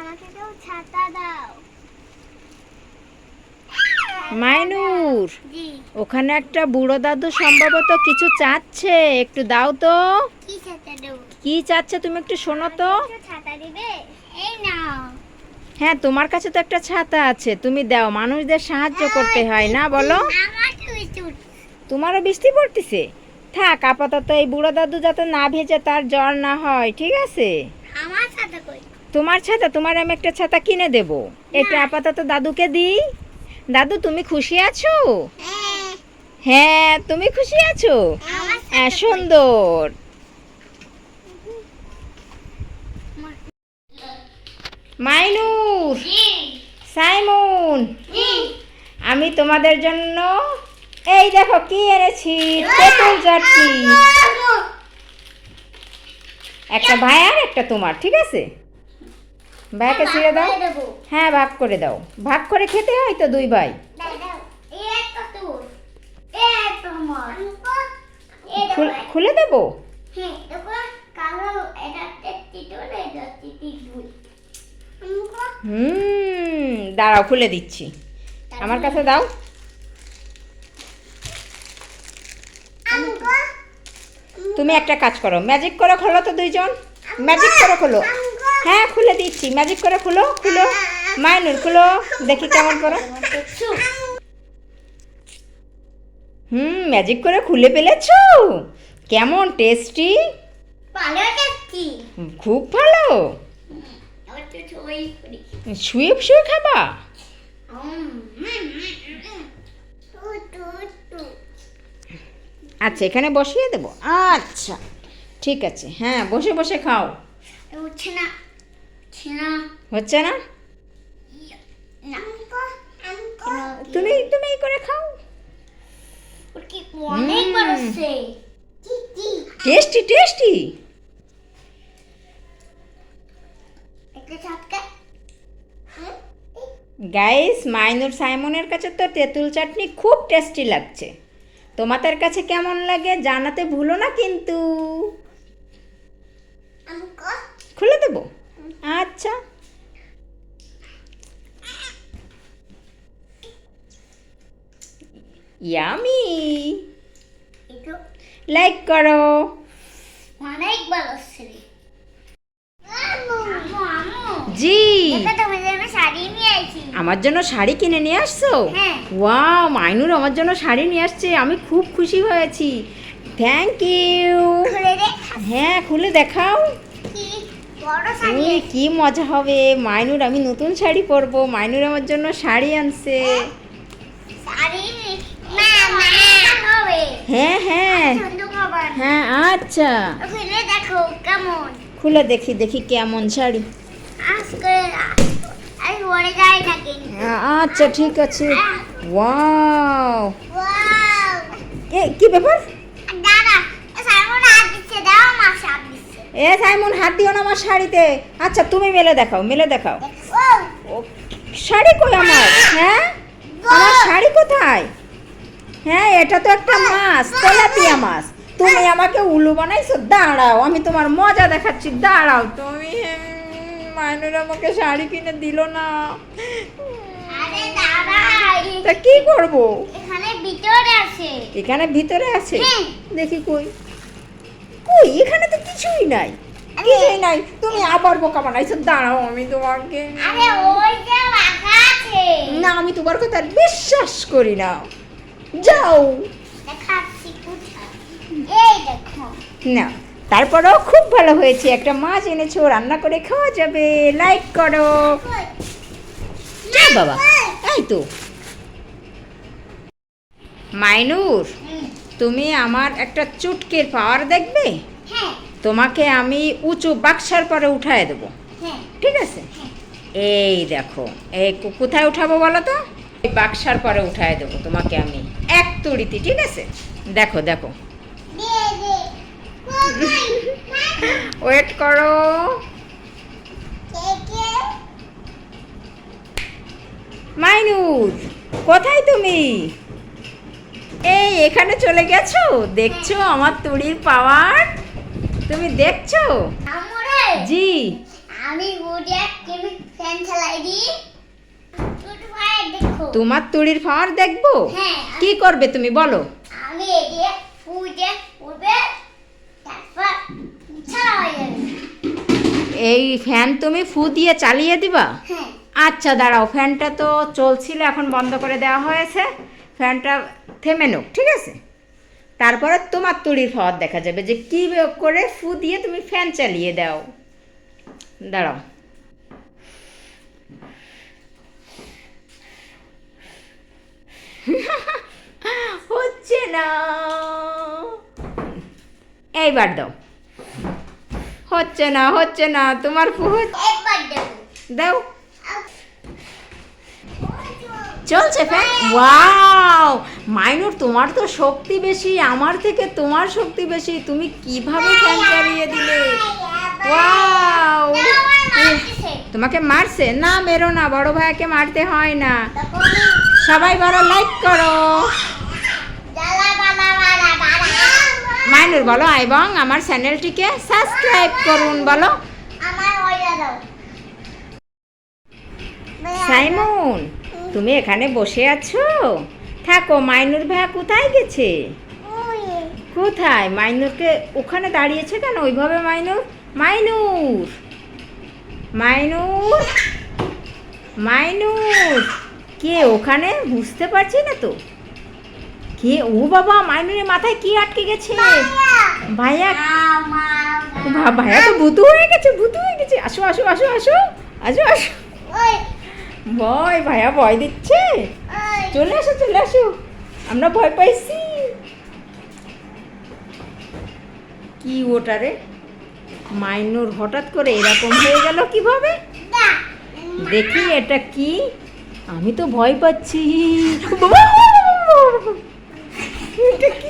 আমাকে কেউ ছাতা দাও। মাইনুর ওখানে একটা বুড়ো দাদু সম্ভবত কিছু চাচ্ছে। একটু দাও তো। কি চাচ্ছে তুমি একটু শোনো তো। হ্যাঁ তোমার কাছে তো একটা ছাতা আছে। তুমি দাও মানুষদের সাহায্য করতে হয় না বলো। তোমারও বৃষ্টি পড়তেছে? থাক আপাতত এই বুড়ো দাদু যাতে না ভেজে তার জ্বর না হয় ঠিক আছে? তোমার ছাতা তোমার আমি একটা ছাতা কিনে দেব। এটা আপাতত দাদুকে দিই। দাদু তুমি খুশি আছো? হ্যাঁ। হ্যাঁ তুমি খুশি আছো? হ্যাঁ সুন্দর। মাইনুর সাইমুন আমি তোমাদের জন্য এই দেখো কি এনেছি তেঁতুল চাটনি একটা ভাইয়ার একটা তোমার ঠিক আছে? ভাইয়াকে ছিঁড়ে দাও। হ্যাঁ ভাগ করে দাও। ভাগ করে খেতে হয় তো দুই ভাই। খুল- খুলে দেবো? হ্যাঁ হুম দাঁড়াও খুলে দিচ্ছি। আমার কাছে দাও। তুমি একটা কাজ করো। ম্যাজিক করে খোলো তো দুইজন। ম্যাজিক করে খোলো। হ্যাঁ খুলে দিচ্ছি। ম্যাজিক করে খুলো খুলো। মাইনুর খুলো। দেখি কেমন করো। হুম ম্যাজিক করে খুলে ফেলেছো? কেমন টেস্টি খুব ভালো। শুয়ে শুয়ে খাবা? আচ্ছা এখানে বসিয়ে দেবো? আচ্ছা ঠিক আছে। হ্যাঁ বসে বসে খাও। উঠছে না। না হচ্ছে না তুমি তুমি করে খাও টেস্টি টেস্টি গাইস মাইনুর সাইমনের কাছে তো তেঁতুল চাটনি খুব টেস্টি লাগছে। তোমাদের কাছে কেমন লাগে জানাতে ভুলো না কিন্তু। খুলে দেবো। আচ্ছা। ইয়ামি লাইক করো। অনেক আমু আমু জি। এটা তোমার জন্য শাড়ি নিয়ে আইছি আমার জন্য শাড়ি কিনে নিয়ে আসছো? হ্যাঁ। ওয়াও মাইনুর আমার জন্য শাড়ি নিয়ে আসছে। আমি খুব খুশি হয়েছি। থ্যাংক ইউ হ্যাঁ খুলে দেখাও। কি মজা হবে? মাইনুর আমি নতুন শাড়ি পরবো। মাইনুর আমার জন্য শাড়ি আনছে। হ্যাঁ হ্যাঁ। হ্যাঁ আচ্ছা। খুলে দেখো কেমন? খুলে দেখি দেখি কেমন শাড়ি। আ- আচ্ছা ঠিক আছে। ওয়াও। কি ব্যাপার দাদা সামনে হাত দিচ্ছে দাও মা সাপ দিচ্ছে এ সাইমন হাত দিও না আমার শাড়িতে। আচ্ছা তুমি মেলে দেখাও মেলে দেখাও। ও শাড়ি কই আমার? হ্যাঁ? আমার শাড়ি কোথায়? হ্যাঁ এটা তো একটা মাছ তেলাপিয়া মাছ। তুমি আমাকে উলু বানাইছো? দাঁড়াও আমি তোমার মজা দেখাচ্ছি। দাঁড়াও তুমি মাইনুর আমাকে শাড়ি কিনে দিল না। তা কি করব? এখানে ভিতরে আছে। এখানে ভিতরে আছে? হ্যাঁ। দেখি কই। কই? এখানে তো কিছুই নাই। কিছুই নাই। তুমি আবার বোকা বানাইছো। দাঁড়াও আমি তোমাকে। আরে ওই যে রাখা আছে। না আমি তোমার কথা বিশ্বাস করি না। যাও। দেখাচ্ছি এই দেখো। না তারপরেও খুব ভালো হয়েছে। একটা মাছ এনেছো রান্না করে খাওয়া যাবে। লাইক করো। যা বাবা তাই তো। মাইনুর। তুমি আমার একটা চুটকির পাওয়ার দেখবে? হ্যাঁ। তোমাকে আমি উঁচু বাক্সার পরে উঠায় দেবো। হ্যাঁ। ঠিক আছে? এই দেখো এই কোথায় উঠাবো বলো তো? এই বাক্সার পরে উঠায় দেবো তোমাকে আমি। এক তুড়িতে ঠিক আছে? দেখো দেখো। ওয়েট করো। মাইনুর কোথায় তুমি? এই এখানে চলে গেছো? দেখছ আমার তুড়ির পাওয়ার? তুমি দেখছ? জি। আমি ফ্যান চালাই দি। তোমার তুড়ির পাওয়ার দেখব? কি করবে তুমি বলো। আমি এই ফ্যান তুমি ফু দিয়ে চালিয়ে দিবা? আচ্ছা দাঁড়াও ফ্যানটা তো চলছিল এখন বন্ধ করে দেওয়া হয়েছে। ফ্যানটা থেমে নোক ঠিক আছে? তারপরে তোমার তুড়ির পাওয়ার দেখা যাবে যে কী করে ফু দিয়ে তুমি ফ্যান চালিয়ে দাও। দাঁড়াও। হচ্ছে না। এইবার দাও। হচ্ছে না হচ্ছে না তোমার ফু হচ্ছে- দাও। চলছে ফ্যান ওয়াও মাইনুর তোমার তো শক্তি বেশি আমার থেকে তোমার শক্তি বেশি তুমি কীভাবে ফ্যান চালিয়ে দিলে? ওয়াও তোমাকে মারছে? না মেরো না বড় ভাইয়াকে মারতে হয় না। সবাই বড় লাইক করো। মাইনুর বলো এবং আমার চ্যানেলটিকে সাবস্ক্রাইব করুন বলো। সাইমন তুমি এখানে বসে আছো? থাকো মাইনুর ভাইয়া কোথায় গেছে? কোথায়? মাইনুরকে ওখানে দাঁড়িয়েছে কেন? ওইভাবে মাইনুর? মাইনুর! মাইনুর! মাইনুর! কে ওখানে? বুঝতে পারছি না তো। কে? ও বাবা মাইনুরের মাথায় কি আটকে গেছে? ভাইয়া ভাইয়া তো ভূতু হয়ে গেছে ভূতু হয়ে গেছে। আসো আসো আসো আসো। আসো আসো। ভয় ভাইয়া ভয় দিচ্ছে? চলে আসো চলে আসো। আমরা ভয় পাইছি। কি ওটা রে? মাইনুর হঠাৎ করে এরকম হয়ে গেল কীভাবে? দেখি এটা কি? আমি তো ভয় পাচ্ছি। এটা কি?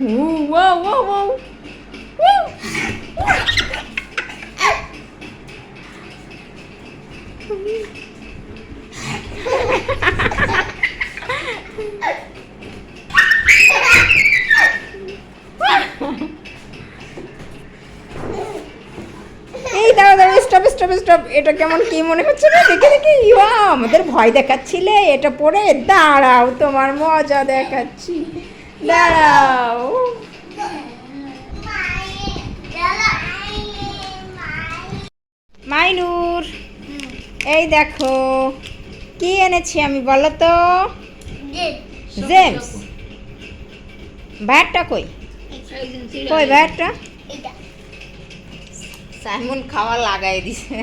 উ, ওয়াও, ওয়াও, ওয়াও। উউ। এই দাঁড়া দাঁড়া স্টপ স্টপ স্টপ এটা কেমন কি মনে হচ্ছে না? দেখে দেখে ইয়া আমাদের ভয় দেখাচ্ছিলে। এটা পরে দাঁড়াও তোমার মজা দেখাচ্ছি। দাঁড়াও। মাইনুর এই দেখো কি এনেছি আমি বলো তো? জেমস। ব্যাটটা কই? কই ব্যাটটা? সাইমন খাওয়া লাগাই দিছে।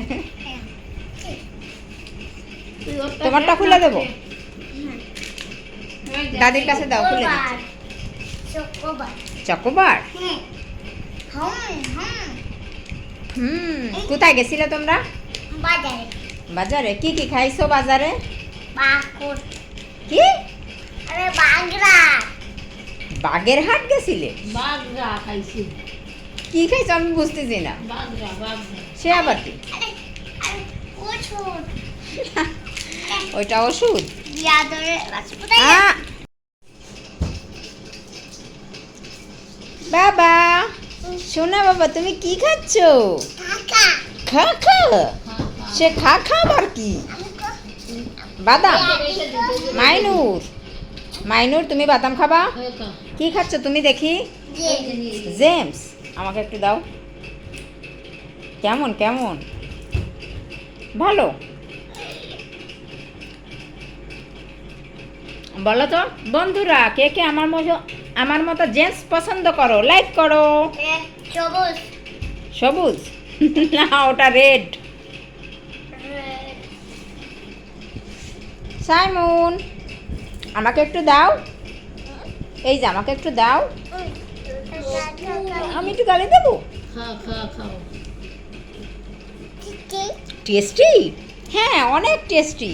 তোমারটা খুলে দেবো? দাদির কাছে দাও খুলে দিচ্ছি। চকোবার। হুম কোথায় গেছিলে তোমরা? বাজারে। বাজারে? কি কি খাইছো বাজারে? কি? আরে বাগরা বাগের হাট গেছিলে? বাগরা খাইছি। কি খাইছো আমি বুঝতেছি না। সে আবার কি? ওইটা ওষুধ! বাবা শোনা বাবা তুমি কি খাচ্ছ? খা খা। সে খা খাবার কি? বাদাম? মাইনুর। মাইনুর তুমি বাদাম খাবা? কি খাচ্ছ তুমি দেখি? জেমস। আমাকে একটু দাও। কেমন কেমন? ভালো। বলো তো বন্ধুরা কে কে আমার মতো আমার মতো জেন্টস পছন্দ করো? লাইক করো। সবুজ। সবুজ? না ওটা রেড সাইমন আমাকে একটু দাও। এই যে আমাকে একটু দাও। আমি একটু গালে দেবো? খা খা খাও। টেস্টি হ্যাঁ অনেক টেস্টি